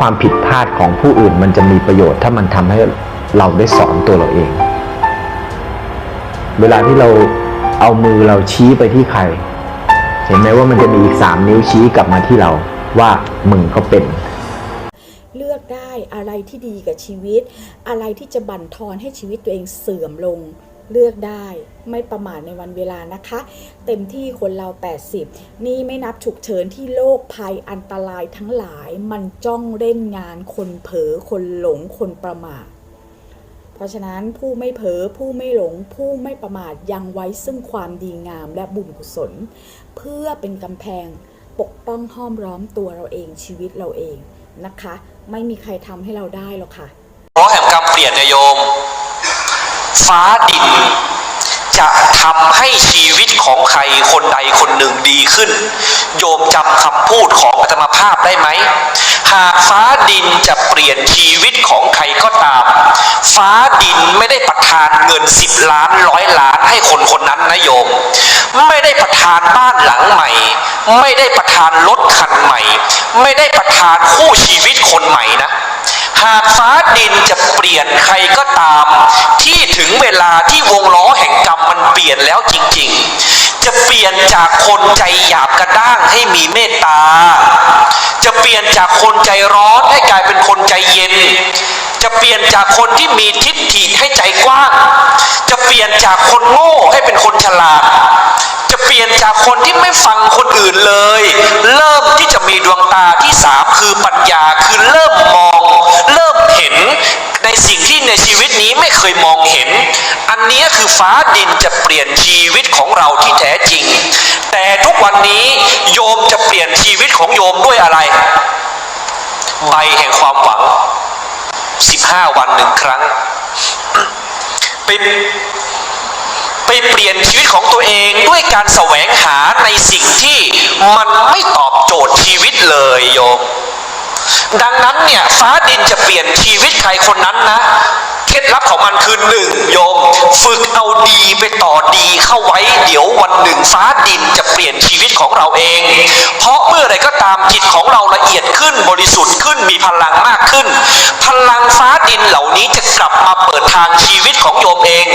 ความผิดพลาดของผู้อื่นมันจะมีประโยชน์ ถ้ามันทำให้เราได้สอนตัวเราเอง เวลาที่เราเอามือเราชี้ไปที่ใคร เห็นไหมว่ามันจะมีอีกสามนิ้วชี้กลับมาที่เราว่ามึงก็เป็น เลือกได้อะไรที่ดีกับชีวิต อะไรที่จะบั่นทอนให้ชีวิตตัวเองเสื่อมลง เลือกได้ไม่ประมาทในวันเวลานะคะ เต็มที่คนเรา 80 นี่ไม่นับฉุกเฉินที่โรคภัยอันตรายทั้งหลายมันจ้องเล่นงานคนเผลอคนหลงคนประมาทเพราะฉะนั้นผู้ไม่เผลอผู้ไม่หลง ผู้ไม่ประมาทยังไว้ซึ่งความดีงามและบุญกุศล เพื่อเป็นกำแพงปกป้องห้อมล้อมตัวเราเองชีวิตเราเองนะคะ ไม่มีใครทำให้เราได้หรอกค่ะเพราะแห่งกรรมเปลี่ยนเนี่ยโยม ฟ้าดิน จะทำให้ชีวิตของใครคนใดคนหนึ่งดีขึ้น โยมจำคำพูดของอัตมาภาพได้ไหม หากฟ้าดินจะเปลี่ยนชีวิตของใครก็ตาม ฟ้าดินไม่ได้ประทานเงินสิบล้านร้อยล้านให้คนคนนั้นนะโยม ไม่ได้ประทานบ้านหลังใหม่ ไม่ได้ประทานรถคันใหม่ ไม่ได้ประทานคู่ชีวิตคนใหม่นะ หากฟ้าดินจะเปลี่ยนใครก็ตามที่ ถึงเวลาที่วงล้อแห่งกรรมมันเปลี่ยนแล้วจริง ๆ จะเปลี่ยนจากคนใจหยาบกระด้างให้มีเมตตา จะเปลี่ยนจากคนใจร้อนให้กลายเป็นคนใจเย็น จะเปลี่ยนจากคนที่มีทิฏฐิให้ใจกว้าง จะเปลี่ยนจากคนโง่ให้เป็นคนฉลาดจะเปลี่ยนจากคนที่ไม่ฟังคนอื่นเลย เริ่มที่จะมีดวงตาที่สามคือปัญญาคือเริ่มมอง เริ่มเห็นในสิ่งที่ในชีวิตนี้ไม่ เคยมองเห็น อันนี้คือฟ้าดินจะเปลี่ยนชีวิตของเราที่แท้จริง แต่ทุกวันนี้โยมจะเปลี่ยนชีวิตของโยมด้วยอะไรใบแห่งความหวัง 15 วันหนึ่งครั้งเป็นไปเปลี่ยนชีวิตของตัวเองด้วยการแสวงหาในสิ่งที่มันไม่ตอบโจทย์ชีวิตเลยโยมดังนั้นเนี่ยฟ้าดินจะเปลี่ยนชีวิตใครคนนั้นนะ เคล็ดลับของมันคือหนึ่งโยม ฝึกเอาดีไปต่อดีเข้าไว้ เดี๋ยววันหนึ่งฟ้าดินจะเปลี่ยนชีวิตของเราเอง เพราะเมื่อไรก็ตามจิตของเราละเอียดขึ้นบริสุทธิ์ขึ้นมีพลังมากขึ้น พลังฟ้าดินเหล่านี้จะกลับมาเปิดทางชีวิตของโยมเอง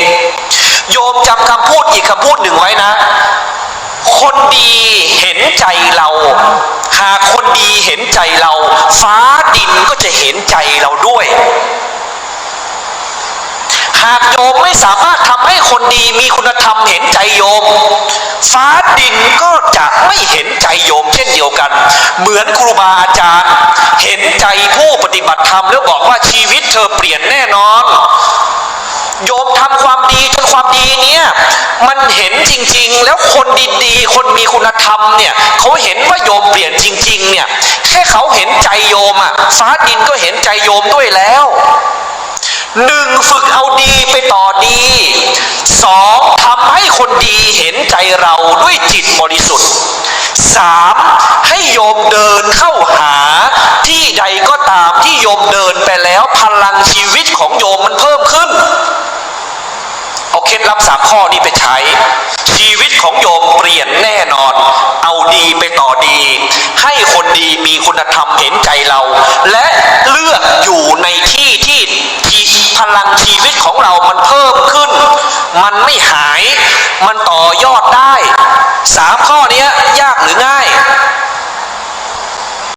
โยมจำคำพูดอีกคำพูดหนึ่งไว้นะคนดีเห็นใจเรา หากคนดีเห็นใจเรา ฟ้าดินก็จะเห็นใจเราด้วย หากโยมไม่สามารถทำให้คนดีมีคุณธรรมเห็นใจโยม ฟ้าดินก็จะไม่เห็นใจโยมเช่นเดียวกัน เหมือนครูบาอาจารย์ เห็นใจผู้ปฏิบัติธรรมแล้วบอกว่าชีวิตเธอเปลี่ยนแน่นอนโยมทำความดีจนความดีเนี้ยมันเห็นจริง ๆ แล้วคนดีๆ คนมีคุณธรรมเนี่ยเขาเห็นว่าโยมเปลี่ยนจริง ๆ เนี่ยแค่เขาเห็นใจโยมอะฟ้าดินก็เห็นใจโยมด้วยแล้ว หนึ่งฝึกเอาดีไปต่อดีสองทำให้คนดีเห็นใจเราด้วยจิตบริสุทธิ์สามให้โยมเดินเข้าหาที่ใดก็ตามที่โยมเดินไปแล้วพลังชีวิตของโยมมันเพิ่มขึ้น เอาเคล็ดลับสามข้อนี้ไปใช้ ชีวิตของโยมเปลี่ยนแน่นอน เอาดีไปต่อดี ให้คนดีมีคุณธรรมเห็น มันเพิ่มขึ้น มันไม่หาย มันต่อยอดได้สามข้อ